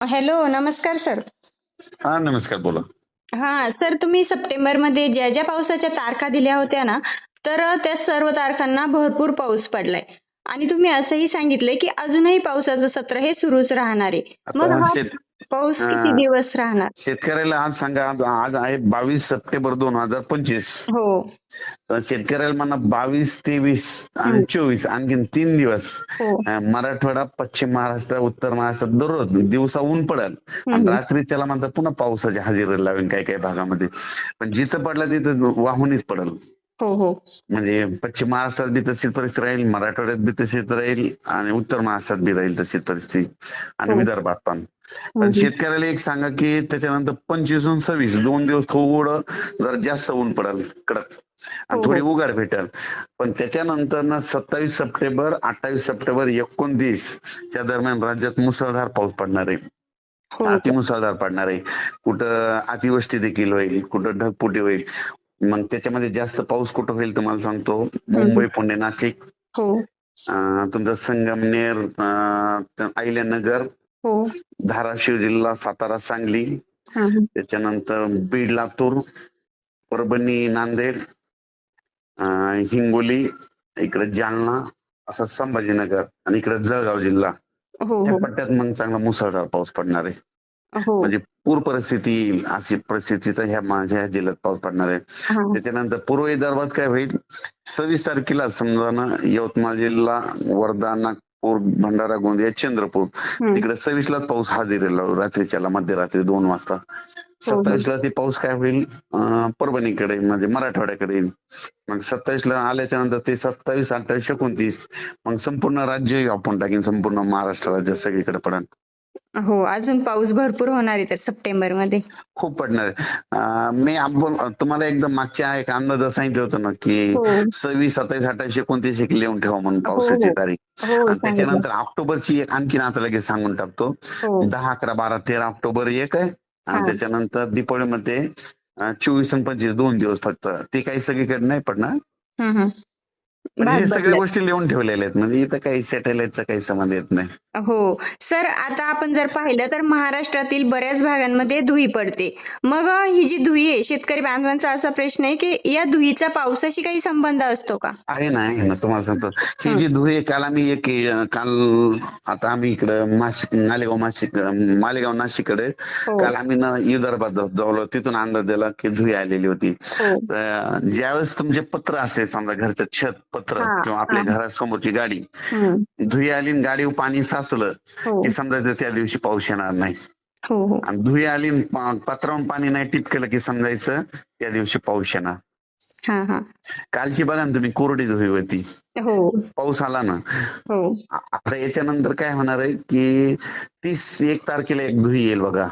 Hello नमस्कार sir. हा नमस्कार बोला. हा सर तुम्ही सप्टेंबरमध्ये ज्या ज्या पावसाच्या तारखा दिल्या होत्या ना तर त्या सर्व तारखांना भरपूर पाऊस पडलाय. आणि तुम्ही असंही सांगितलंय की अजूनही पावसाचं सत्र हे सुरूच राहणार आहे. मग शेत पाऊस. किती दिवस राहणार? शेतकऱ्याला आज सांगा आज- आहे बावीस सप्टेंबर दोन हजार पंचवीस. हो. शेतकऱ्याला म्हणा बावीस तेवीस आणि. चोवीस आणखीन तीन दिवस. हो. मराठवाडा पश्चिम महाराष्ट्र उत्तर महाराष्ट्रात दररोज दिवसा ऊन पडेल. आणि हम्म. रात्रीच्याला म्हणतात पुन्हा पावसाची हजेरी लावेल काही काही भागामध्ये. पण जिथं पडला तिथं वाहूनच पडेल. हो हो. म्हणजे पश्चिम महाराष्ट्रात बी तशीच परिस्थिती राहील मराठवाड्यात बी तशीच राहील आणि उत्तर महाराष्ट्रात बी राहील तशीच परिस्थिती आणि हो. विदर्भात पण. पण हम्म. शेतकऱ्याला एक सांगा की त्याच्यानंतर पंचवीस आणि सव्वीस दोन दिवस थोडं जरा जास्त ऊन पडेल कडक. आणि थोडी. उघाड भेटेल. पण त्याच्यानंतर ना सत्तावीस सप्टेंबर अठ्ठावीस सप्टेंबर एकोणतीस च्या दरम्यान राज्यात मुसळधार पाऊस पडणार आहे. अतिमुसळधार पडणार आहे. कुठं अतिवृष्टी देखील होईल कुठं ढगफुटी होईल मग त्याच्यामध्ये जास्त पाऊस कुठं होईल तुम्हाला सांगतो. मुंबई पुणे नाशिक. हो. तुमचं संगमनेर अहिल्यानगर. हो. धाराशिव जिल्हा सातारा सांगली. त्याच्यानंतर बीड लातूर परभणी नांदेड हिंगोली इकडे जालना असं संभाजीनगर आणि इकडे जळगाव जिल्हा. हो या पट्ट्यात मग चांगला मुसळधार पाऊस पडणार आहे. म्हणजे पूर परिस्थिती येईल अशी परिस्थिती तर ह्या मा- ह्या जिल्ह्यात पाऊस पडणार आहे. हा. त्याच्यानंतर पूर्व विदर्भात काय होईल सव्वीस तारखेला समजा ना यवतमाळ जिल्हा वर्धा नागपूर भंडारा गोंदिया चंद्रपूर. तिकडे सव्वीसला पाऊस हजेरी लावू रात्रीच्याला मध्यरात्री दोन वाजता. सत्तावीसला ते पाऊस काय होईल परभणीकडे म्हणजे मराठवाड्याकडे येईल. मग सत्तावीसला आल्याच्यानंतर ते सत्तावीस अठ्ठावीस एकोणतीस मग संपूर्ण राज्य आपण टाकीन संपूर्ण महाराष्ट्र राज्य सगळीकडे पडेल. हो अजून पाऊस भरपूर होणार आहे तर सप्टेंबरमध्ये खूप पडणार आहे. मी तुम्हाला एकदम मागच्या एक अंदाज सांगितलं होतं ना की हो. सव्वीस सत्तावीस अठ्ठावीस एकोणतीस एक लिहून ठेवा म्हणून पावसाची हो. तारीख. हो आणि सांगितलं. त्याच्यानंतर ऑक्टोबरची एक आणखीन आता लगेच सांगून टाकतो. दहा अकरा बारा तेरा ऑक्टोबर एक आहे. आणि. त्याच्यानंतर दीपावलीमध्ये चोवीस आणि पंचवीस दोन दिवस फक्त. ते काही सगळीकडे नाही पडणार. हे भाग सगळ्या. गोष्टी लिहून ठेवलेल्या आहेत. म्हणजे इथं काही सॅटेलाइटचा काही संबंध येत नाही. हो. सर आता आपण जर पाहिलं तर महाराष्ट्रातील बऱ्याच भागांमध्ये धुई पडते. मग ही जी धुई आहे शेतकरी बांधवांचा असा प्रश्न आहे की या धुईचा पावसाशी काही संबंध असतो का? आहे ना आहे ना. तुम्हाला सांगतो. ही. जी धुळे आहे, काल आम्ही एक काल आता आम्ही इकडं नाशिक मालेगाव नाशिक मालेगाव नाशिककडे. हो. काल आम्ही ना विदर्भात जाऊ- तिथून अंदाज दिला की धुळे आलेली होती. हो. ज्यावेळेस तुमचे पत्र असेल समजा घरचं छत पत्र हा, किंवा आपल्या हा. घरासमोरची गाडी. धुळे आली आणि गाडीवर पाणी साचलं हो. की समजायचं त्या दिवशी पाऊस येणार नाही. हो हो. आणि धुळे आली आणि पा- पत्रावरून पाणी नाही टिपकेलं की समजायचं त्या दिवशी पाऊस येणार. हा हा. कालची बघा ना तुम्ही कोरडी धुळी होती. हो. पाऊस आला ना. हो. आता याच्यानंतर काय होणार आहे की तीस एक तारखेला एक धुई येईल बघा.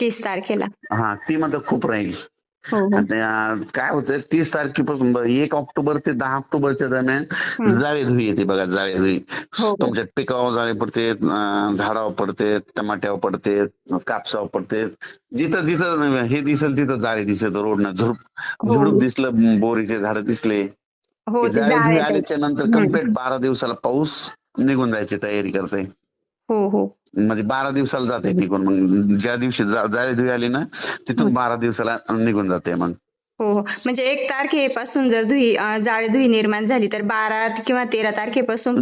तीस तारखेला. हा ती मात्र खूप राहील. हो हो काय होतं तीस तारखेपासून एक ऑक्टोबर ते दहा ऑक्टोबरच्या दरम्यान. जाळे धुई येते बघा जाळे धुई हो. तुमच्या पिकावर जाळे पडते झाडावर पडते टमाट्यावर पडते कापसावर पडते जिथं जिथं हे दिसेल तिथं जाळे दिसत रोडनं झुडूप हो. झुडूप दिसलं बोरीचे झाड दिसले हो जाळे धुई आल्याच्यानंतर. कंप्लीट बारा दिवसाला पाऊस निघून जायची तयारी करते हो हो. म्हणजे बारा दिवसाला जाते निघून मग. ज्या दिवशी जा- जाळे धुई आली ना तिथून हम्म. बारा दिवसाला निघून जाते मग. हो हो. म्हणजे एक तारखेपासून जर धुई जाळे धुई निर्माण झाली तर बारा किंवा तेरा तारखेपासून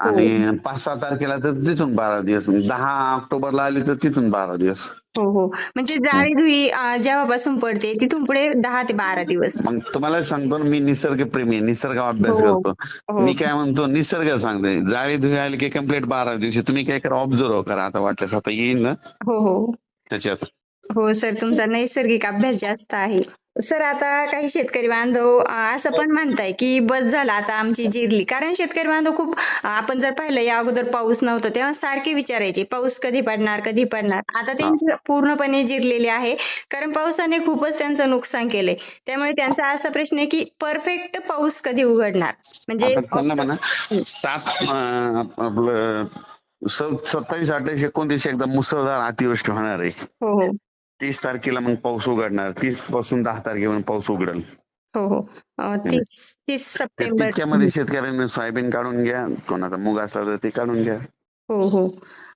आणि पाच सहा तारखेला तर तिथून बारा दिवस. दहा ऑक्टोबरला आली तर तिथून बारा दिवस. हो हो. म्हणजे जाळी धुई जेव्हापासून पडते तिथून पुढे दहा ते बारा दिवस. मग तुम्हाला सांगतो ना मी निसर्ग प्रेमी निसर्ग अभ्यास हो. करतो. हो. मी काय म्हणतो निसर्ग सांगते जाळी धुई आली की कंप्लीट बारा दिवशी. तुम्ही काय करा ऑब्झर्व करा. आता वाटल्यास आता येईल ना? हो हो. त्याच्यात. हो सर तुमचा नैसर्गिक अभ्यास जास्त आहे. सर आता काही शेतकरी बांधव असं पण म्हणताय की बस झाला आता आमची जिरली. कारण शेतकरी बांधव खूप आपण जर पाहिलं या अगोदर पाऊस नव्हता तेव्हा सारखे विचारायचे पाऊस कधी पडणार कधी पडणार? आता त्यांचे पूर्णपणे जिरलेले आहे कारण पावसाने खूपच त्यांचं नुकसान केलंय. त्यामुळे त्यांचा असा प्रश्न आहे की परफेक्ट पाऊस कधी उघडणार? म्हणजे सात सत्तावीस अठ्ठावीस एकोणतीस एकदम मुसळधार अतिवृष्टी होणार आहे. हो हो. तीस तारखेला मग पाऊस उघडणार. तीसपासून दहा तारखेपर्यंत पाऊस उघडेल. हो हो. तीस तीस त्या सप्टेंबर. तितक्यामध्ये शेतकऱ्यांनी सोयाबीन काढून घ्या. कोणाचा मूग असला तर ते काढून घ्या. हो हो.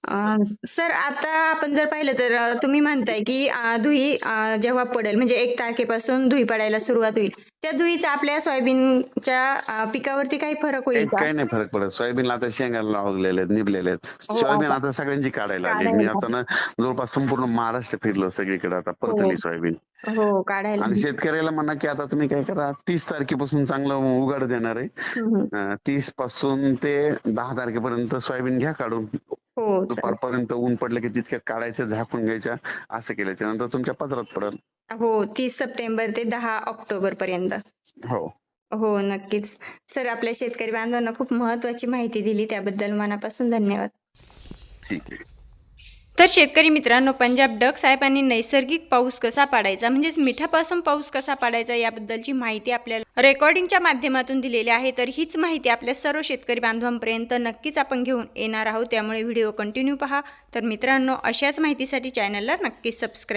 सर आता आपण जर पाहिलं तर तुम्ही म्हणताय की धुई जेव्हा पडेल म्हणजे एक तारखेपासून धुई पडायला सुरुवात होईल. त्या धुईचा आपल्या सोयाबीनच्या पिकावरती काही फरक होईल काही नाही फरक पडत. सोयाबीनला आता शेंगाला लागलेले आहेत निभलेले आहेत. हो, सोयाबीन आता- सगळ्यांची काढायला लागली. काढायला मी आता ना जवळपास संपूर्ण महाराष्ट्र फिरलो सगळीकडे आता परतली सोयाबीन. हो काढायला आणि शेतकऱ्याला म्हणा की आता तुम्ही काय करा तीस तारखेपासून चांगलं उघड देणार आहे. तीसपासून ते दहा तारखेपर्यंत सोयाबीन घ्या काढून. हो. दुपारपर्यंत ऊन पडलं की तितक्यात काढायचं झाकून घ्यायच्या असं केल्याच्यानंतर तुमच्या पदरात पडेल. हो तीस सप्टेंबर ते दहा ऑक्टोबर पर्यंत हो. हो नक्कीच. सर आपल्या शेतकरी बांधवांना खूप महत्वाची माहिती दिली. त्याबद्दल मनापासून धन्यवाद. ठीक आहे. तर शेतकरी मित्रांनो पंजाब डक साहेबांनी नैसर्गिक पाऊस कसा पाडायचा म्हणजेच मिठापासून पाऊस कसा पाडायचा याबद्दलची माहिती आपल्याला रेकॉर्डिंगच्या माध्यमातून दिलेली आहे. तर हीच माहिती आपल्या सर्व शेतकरी बांधवांपर्यंत नक्कीच आपण घेऊन येणार आहोत. त्यामुळे व्हिडिओ कंटिन्यू पहा. तर मित्रांनो अशाच माहितीसाठी चॅनलला नक्कीच सबस्क्राईब